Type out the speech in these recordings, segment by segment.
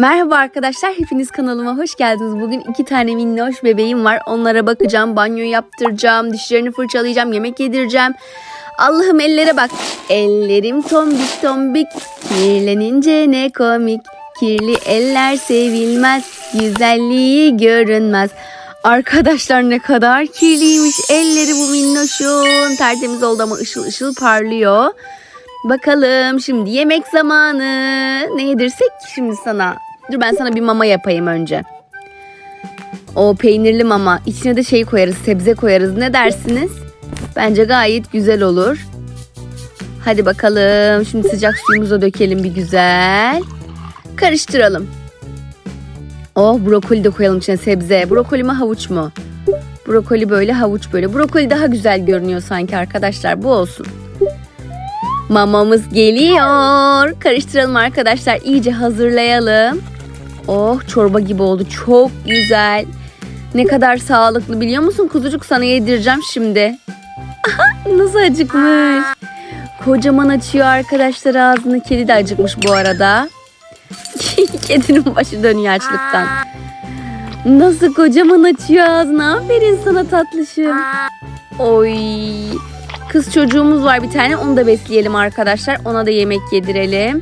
Merhaba arkadaşlar, hepiniz kanalıma hoş geldiniz. Bugün iki tane minnoş bebeğim var. Onlara bakacağım, banyo yaptıracağım, dişlerini fırçalayacağım, yemek yedireceğim. Allah'ım ellere bak. Ellerim tombik tombik, kirlenince ne komik. Kirli eller sevilmez, güzelliği görünmez. Arkadaşlar ne kadar kirliymiş elleri bu minnoşun. Tertemiz oldu ama ışıl ışıl parlıyor. Bakalım şimdi yemek zamanı. Ne yedirsek şimdi sana? Dur ben sana bir mama yapayım önce. O peynirli mama. İçine de şey koyarız, sebze koyarız. Ne dersiniz? Bence gayet güzel olur. Hadi bakalım. Şimdi sıcak suyumuza dökelim bir güzel. Karıştıralım. Oh brokoli de koyalım içine sebze. Brokoli mi havuç mu? Brokoli böyle havuç böyle. Brokoli daha güzel görünüyor sanki arkadaşlar. Bu olsun. Mamamız geliyor. Karıştıralım arkadaşlar. İyice hazırlayalım. Oh çorba gibi oldu. Çok güzel. Ne kadar sağlıklı biliyor musun? Kuzucuk sana yedireceğim şimdi. Nasıl acıkmış. Kocaman açıyor arkadaşlar ağzını. Kedi de acıkmış bu arada. Kedinin başı dönüyor açlıktan. Nasıl kocaman açıyor ağzını. Aferin sana tatlışım. Oy. Kız çocuğumuz var bir tane. Onu da besleyelim arkadaşlar. Ona da yemek yedirelim.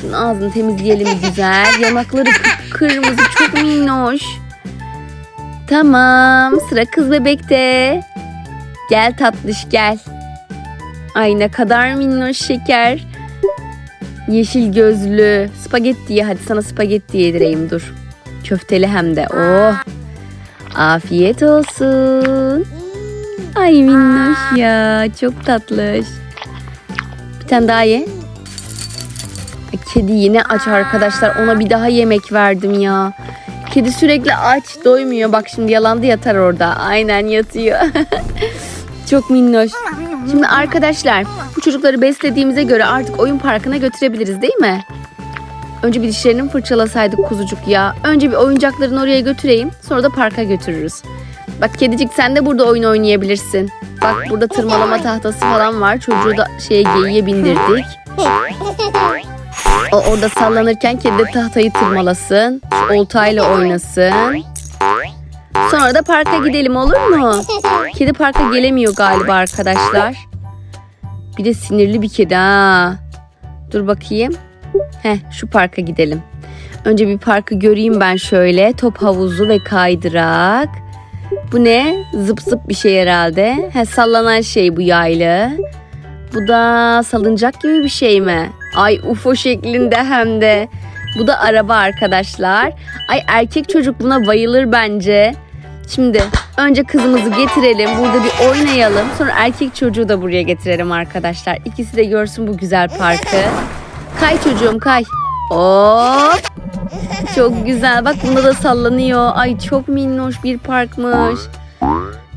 Şunun ağzını temizleyelim güzel. Yanakları kırmızı çok minnoş. Tamam. Sıra kız bebekte. Gel tatlış gel. Ay ne kadar minnoş şeker. Yeşil gözlü. Spagetti ye. Hadi sana spagetti yedireyim dur. Köfteli hem de. Oh. Afiyet olsun. Ay minnoş ya. Çok tatlış. Bir tane daha ye. Kedi yine aç arkadaşlar. Ona bir daha yemek verdim ya. Kedi sürekli aç doymuyor. Bak şimdi yalandı yatar orada. Aynen yatıyor. Çok minnoş. Şimdi arkadaşlar bu çocukları beslediğimize göre artık oyun parkına götürebiliriz değil mi? Önce bir dişlerini mi fırçalasaydık kuzucuk ya. Önce bir oyuncaklarını oraya götüreyim. Sonra da parka götürürüz. Bak kedicik sen de burada oyun oynayabilirsin. Bak burada tırmalama tahtası falan var. Çocuğu da şeye geyiğe bindirdik. O orada sallanırken kedi tahtayı tırmalasın. Oltayla oynasın. Sonra da parka gidelim olur mu? Kedi parka gelemiyor galiba arkadaşlar. Bir de sinirli bir kedi ha. Dur bakayım. Heh şu parka gidelim. Önce bir parkı göreyim ben şöyle. Top havuzu ve kaydırak. Bu ne? Zıp zıp bir şey herhalde. He sallanan şey bu yaylı. Bu da salıncak gibi bir şey mi? Ay UFO şeklinde hem de. Bu da araba arkadaşlar. Ay erkek çocuk buna bayılır bence. Şimdi önce kızımızı getirelim. Burada bir oynayalım. Sonra erkek çocuğu da buraya getirelim arkadaşlar. İkisi de görsün bu güzel parkı. Kay çocuğum kay. Hop. Çok güzel. Bak bunda da sallanıyor. Ay çok minnoş bir parkmış.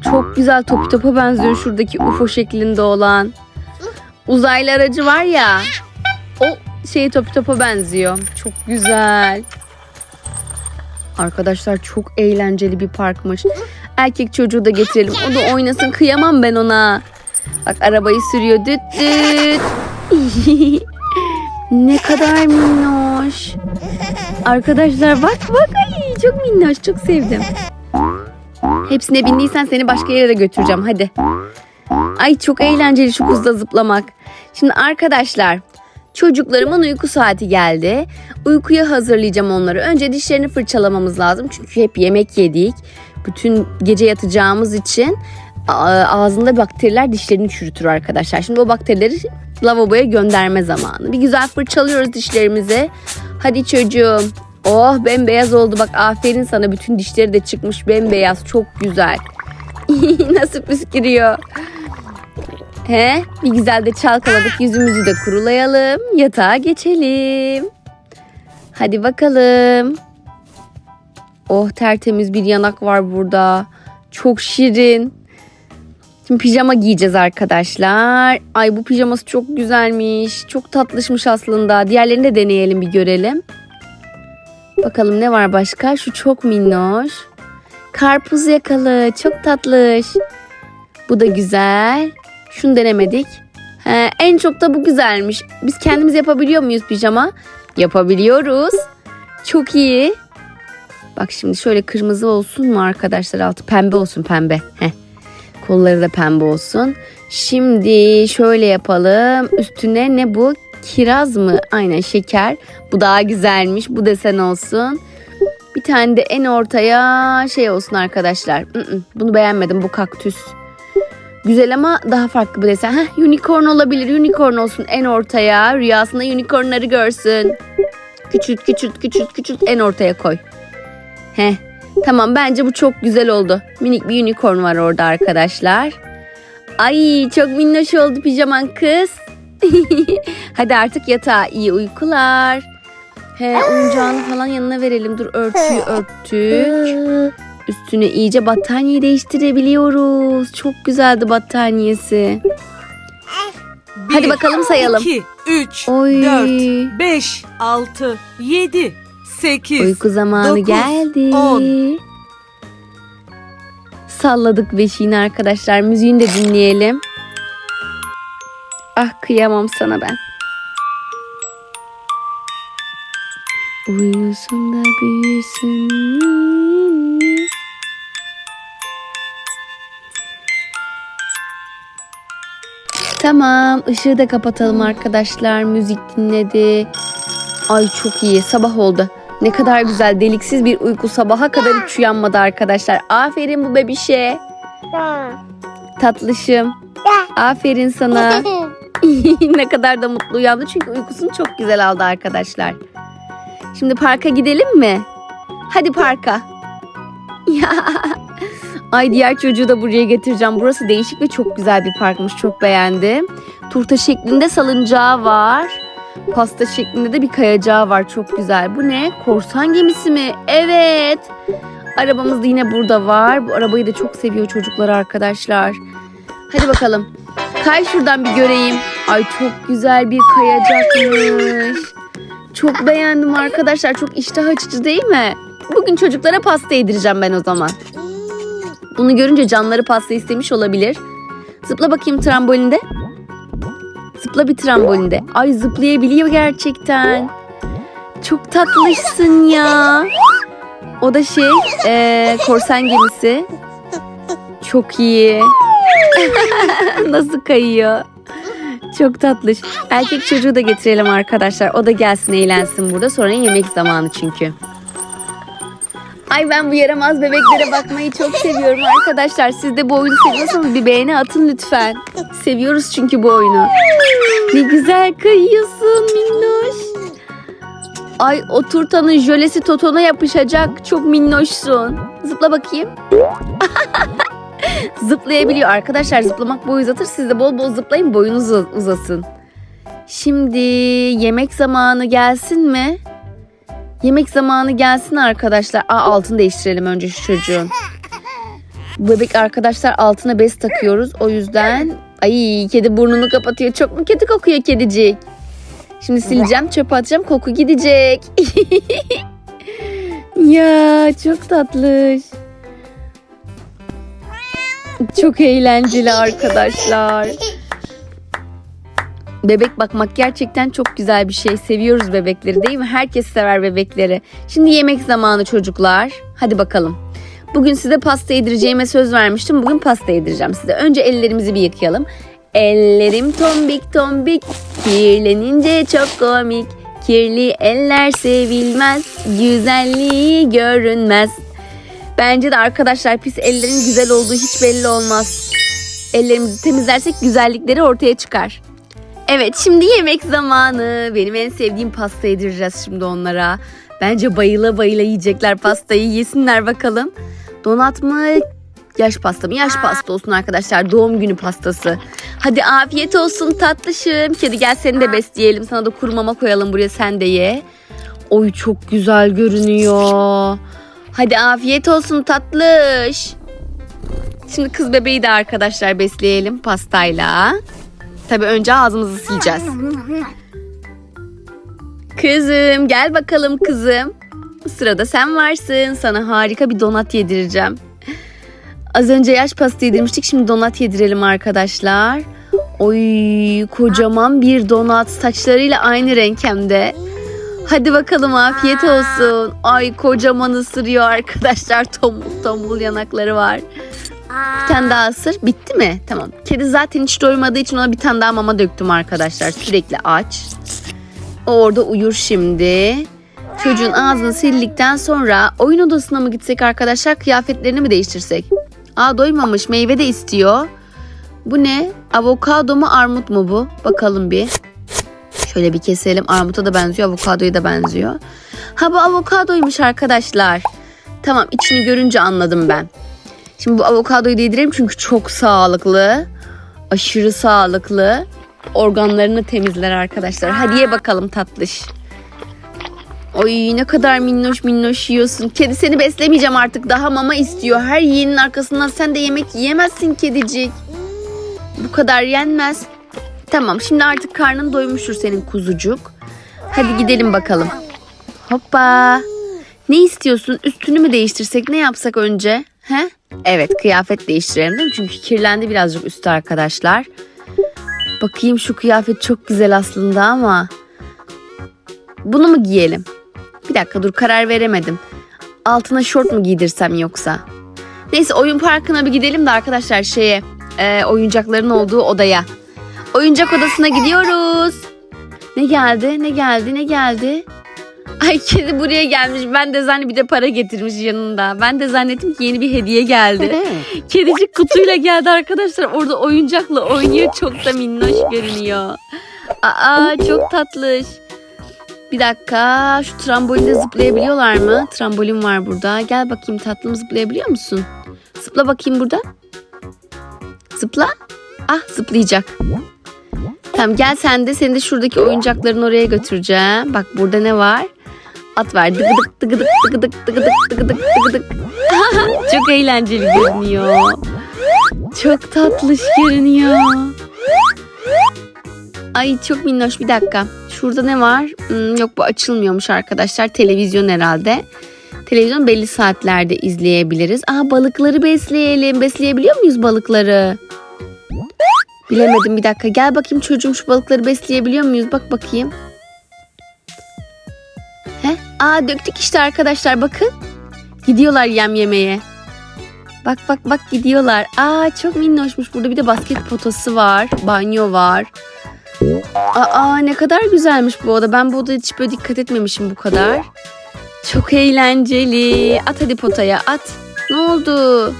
Çok güzel topu topa benziyor şuradaki UFO şeklinde olan. Uzaylı aracı var ya. O şey topu topa benziyor. Çok güzel. Arkadaşlar çok eğlenceli bir parkmış. Erkek çocuğu da getirelim. O da oynasın. Kıyamam ben ona. Bak arabayı sürüyor. Düt düt. ne kadar minnoş. Arkadaşlar bak bak ay çok minnoş çok sevdim. Hepsine bindiysen seni başka yere de götüreceğim hadi. Ay çok eğlenceli şu kuzda zıplamak. Şimdi arkadaşlar çocuklarımın uyku saati geldi. Uykuya hazırlayacağım onları. Önce dişlerini fırçalamamız lazım. Çünkü hep yemek yedik. Bütün gece yatacağımız için ağzında bakteriler dişlerini çürütür arkadaşlar. Şimdi o bakterileri lavaboya gönderme zamanı. Bir güzel fırçalıyoruz dişlerimizi. Hadi çocuğum. Oh bembeyaz oldu bak aferin sana bütün dişleri de çıkmış bembeyaz çok güzel. Nasıl püskürüyor. He, bir güzel de çalkaladık yüzümüzü de kurulayalım. Yatağa geçelim. Hadi bakalım. Oh tertemiz bir yanak var burada. Çok şirin. Şimdi pijama giyeceğiz arkadaşlar. Ay bu pijaması çok güzelmiş. Çok tatlışmış aslında. Diğerlerini de deneyelim bir görelim. Bakalım ne var başka? Şu çok minnoş. Karpuz yakalı. Çok tatlış. Bu da güzel. Şunu denemedik. He, en çok da bu güzelmiş. Biz kendimiz yapabiliyor muyuz pijama? Yapabiliyoruz. Çok iyi. Bak şimdi şöyle kırmızı olsun mu arkadaşlar altı pembe olsun pembe. Heh. Kolları da pembe olsun. Şimdi şöyle yapalım. Üstüne ne bu? Kiraz mı? Aynen şeker. Bu daha güzelmiş. Bu desen olsun. Bir tane de en ortaya şey olsun arkadaşlar. Bunu beğenmedim. Bu kaktüs. Güzel ama daha farklı bir desen. Heh, unicorn olabilir. Unicorn olsun en ortaya. Rüyasında unicornları görsün. Küçült küçült küçült küçült en ortaya koy. Heh. Tamam bence bu çok güzel oldu. Minik bir unicorn var orada arkadaşlar. Ay çok minnoş oldu pijaman kız. Hadi artık yatağa iyi uykular. He oyuncağını falan yanına verelim. Dur örtüyü örttük. Üstüne iyice battaniye değiştirebiliyoruz. Çok güzeldi battaniyesi. Hadi Bir, bakalım sayalım. 2, 3, Oy. 4, 5, 6, 7, 8. Uyku zamanı dokuz, geldi. on. Salladık beşiğini arkadaşlar. Müziğini de dinleyelim. Ah kıyamam sana ben. Uyusun da büyüsün. Tamam, ışığı da kapatalım arkadaşlar. Müzik dinledi. Ay çok iyi. Sabah oldu. Ne kadar güzel deliksiz bir uyku sabaha kadar hiç uyanmadı arkadaşlar. Aferin bu bebişe. Tatlışım. Aferin sana. ne kadar da mutlu uyandı çünkü uykusunu çok güzel aldı arkadaşlar. Şimdi parka gidelim mi? Hadi parka. Ya. Ay diğer çocuğu da buraya getireceğim. Burası değişik ve çok güzel bir parkmış. Çok beğendim. Turta şeklinde salıncağı var. Pasta şeklinde de bir kayacağı var. Çok güzel. Bu ne? Korsan gemisi mi? Evet. Arabamız da yine burada var. Bu arabayı da çok seviyor çocuklar arkadaşlar. Hadi bakalım. Kay şuradan bir göreyim. Ay çok güzel bir kayacakmış. Çok beğendim arkadaşlar. Çok iştah açıcı değil mi? Bugün çocuklara pasta yedireceğim ben o zaman. Bunu görünce canları pasta istemiş olabilir. Zıpla bakayım trambolinde. Zıpla bir trambolinde. Ay zıplayabiliyor gerçekten. Çok tatlışsın ya. O da şey eee, korsan gemisi. Çok iyi. Nasıl kayıyor? Çok tatlış. Erkek çocuğu da getirelim arkadaşlar. O da gelsin eğlensin burada. Sonra yemek zamanı çünkü. Ay ben bu yaramaz bebeklere bakmayı çok seviyorum arkadaşlar. Siz de bu oyunu seviyorsanız bir beğeni atın lütfen. Seviyoruz çünkü bu oyunu. Ne güzel kayıyorsun minnoş. Ay o jölesi totona yapışacak. Çok minnoşsun. Zıpla bakayım. Zıplayabiliyor. Arkadaşlar zıplamak boyu uzatır. Siz de bol bol zıplayın boyunuz uz- uzasın. Şimdi yemek zamanı gelsin mi? Yemek zamanı gelsin arkadaşlar. Aa altını değiştirelim önce şu çocuğun. Bebek arkadaşlar altına bez takıyoruz. O yüzden ay kedi burnunu kapatıyor. Çok mu kötü kokuyor kedicik? Şimdi sileceğim, çöpe atacağım. Koku gidecek. ya çok tatlış. Çok eğlenceli arkadaşlar. Bebek bakmak gerçekten çok güzel bir şey. Seviyoruz bebekleri değil mi? Herkes sever bebekleri. Şimdi yemek zamanı çocuklar. Hadi bakalım. Bugün size pasta yedireceğime söz vermiştim. Bugün pasta yedireceğim size. Önce ellerimizi bir yıkayalım. Ellerim tombik tombik, kirlenince çok komik. Kirli eller sevilmez, güzelliği görünmez. Bence de arkadaşlar pis ellerin güzel olduğu hiç belli olmaz. Ellerimizi temizlersek güzellikleri ortaya çıkar. Evet şimdi yemek zamanı. Benim en sevdiğim pasta yedireceğiz şimdi onlara. Bence bayıla bayıla yiyecekler pastayı. Yesinler bakalım. Donat mı? Yaş pasta mı? Yaş pasta olsun arkadaşlar. Doğum günü pastası. Hadi afiyet olsun tatlışım. Kedi gel seni de besleyelim. Sana da kuru mama koyalım buraya sen de ye. Oy çok güzel görünüyor. Hadi afiyet olsun tatlış. Şimdi kız bebeği de arkadaşlar besleyelim pastayla. Tabii önce ağzımızı sileceğiz. Kızım gel bakalım kızım. Sırada sen varsın. Sana harika bir donat yedireceğim. Az önce yaş pasta yedirmiştik. Şimdi donat yedirelim arkadaşlar. Oy kocaman bir donat. Saçlarıyla aynı renk hem de. Hadi bakalım afiyet olsun. Ay kocaman ısırıyor arkadaşlar. Tombul tombul yanakları var. Bir tane daha ısır. Bitti mi? Tamam. Kedi zaten hiç doymadığı için ona bir tane daha mama döktüm arkadaşlar. Sürekli aç. O orada uyur şimdi. Çocuğun ağzını sildikten sonra oyun odasına mı gitsek arkadaşlar kıyafetlerini mi değiştirsek? Aa doymamış meyve de istiyor. Bu ne? Avokado mu armut mu bu? Bakalım bir. Şöyle bir keselim. Armuta da benziyor, avokadoya da benziyor. Ha bu avokadoymuş arkadaşlar. Tamam içini görünce anladım ben. Şimdi bu avokadoyu da yedirelim çünkü çok sağlıklı. Aşırı sağlıklı. Organlarını temizler arkadaşlar. Hadi ye bakalım tatlış. Oy ne kadar minnoş minnoş yiyorsun. Kedi seni beslemeyeceğim artık. Daha mama istiyor. Her yiyenin arkasından sen de yemek yiyemezsin kedicik. Bu kadar yenmez. Tamam şimdi artık karnın doymuştur senin kuzucuk. Hadi gidelim bakalım. Hoppa. Ne istiyorsun? Üstünü mü değiştirsek? Ne yapsak önce? He? Evet kıyafet değiştirelim değil mi? Çünkü kirlendi birazcık üstü arkadaşlar. Bakayım şu kıyafet çok güzel aslında ama. Bunu mu giyelim? Bir dakika dur karar veremedim. Altına şort mu giydirsem yoksa? Neyse oyun parkına bir gidelim de arkadaşlar şeye e, oyuncakların olduğu odaya. Oyuncak odasına gidiyoruz. Ne geldi? Ne geldi? Ne geldi? Ay kedi buraya gelmiş. Ben de zannet bir de para getirmiş yanında. Ben de zannettim ki yeni bir hediye geldi. Kedicik kutuyla geldi arkadaşlar. Orada oyuncakla oynuyor. Çok da minnoş görünüyor. Aa çok tatlış. Bir dakika şu trambolinde zıplayabiliyorlar mı? Trambolin var burada. Gel bakayım tatlım zıplayabiliyor musun? Zıpla bakayım burada. Zıpla. Ah zıplayacak. Tamam gel sen de seni de şuradaki oyuncakların oraya götüreceğim. Bak burada ne var? At var. Dıgıdık dıgıdık dıgıdık dıgıdık dıgıdık dıgıdık. Çok eğlenceli görünüyor. Çok tatlış görünüyor. Ay çok minnoş bir dakika. Şurada ne var? Hmm, yok bu açılmıyormuş arkadaşlar. Televizyon herhalde. Televizyon belli saatlerde izleyebiliriz. Aa balıkları besleyelim. Besleyebiliyor muyuz balıkları? Bilemedim bir dakika. Gel bakayım çocuğum şu balıkları besleyebiliyor muyuz? Bak bakayım. Aa döktük işte arkadaşlar bakın. Gidiyorlar yem yemeye. Bak bak bak gidiyorlar. Aa çok minnoşmuş. Burada bir de basket potası var. Banyo var. Aa ne kadar güzelmiş bu oda. Ben bu odaya hiç böyle dikkat etmemişim bu kadar. Çok eğlenceli. At hadi potaya at. Ne oldu?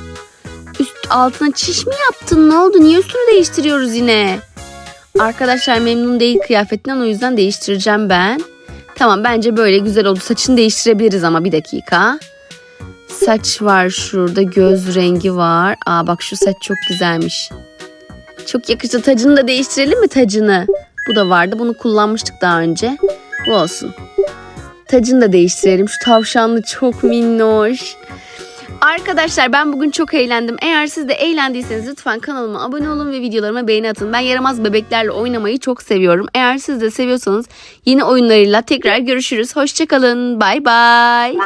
Üst altına çiş mi yaptın? Ne oldu? Niye üstünü değiştiriyoruz yine? Arkadaşlar memnun değil kıyafetinden o yüzden değiştireceğim ben. Tamam bence böyle güzel oldu. Saçını değiştirebiliriz ama bir dakika. Saç var şurada. Göz rengi var. Aa bak şu saç çok güzelmiş. Çok yakıştı. Tacını da değiştirelim mi tacını? Bu da vardı. Bunu kullanmıştık daha önce. Bu olsun. Tacını da değiştirelim. Şu tavşanlı çok minnoş. Arkadaşlar ben bugün çok eğlendim. Eğer siz de eğlendiyseniz lütfen kanalıma abone olun ve videolarıma beğeni atın. Ben yaramaz bebeklerle oynamayı çok seviyorum. Eğer siz de seviyorsanız yeni oyunlarıyla tekrar görüşürüz. Hoşçakalın. Bay bay.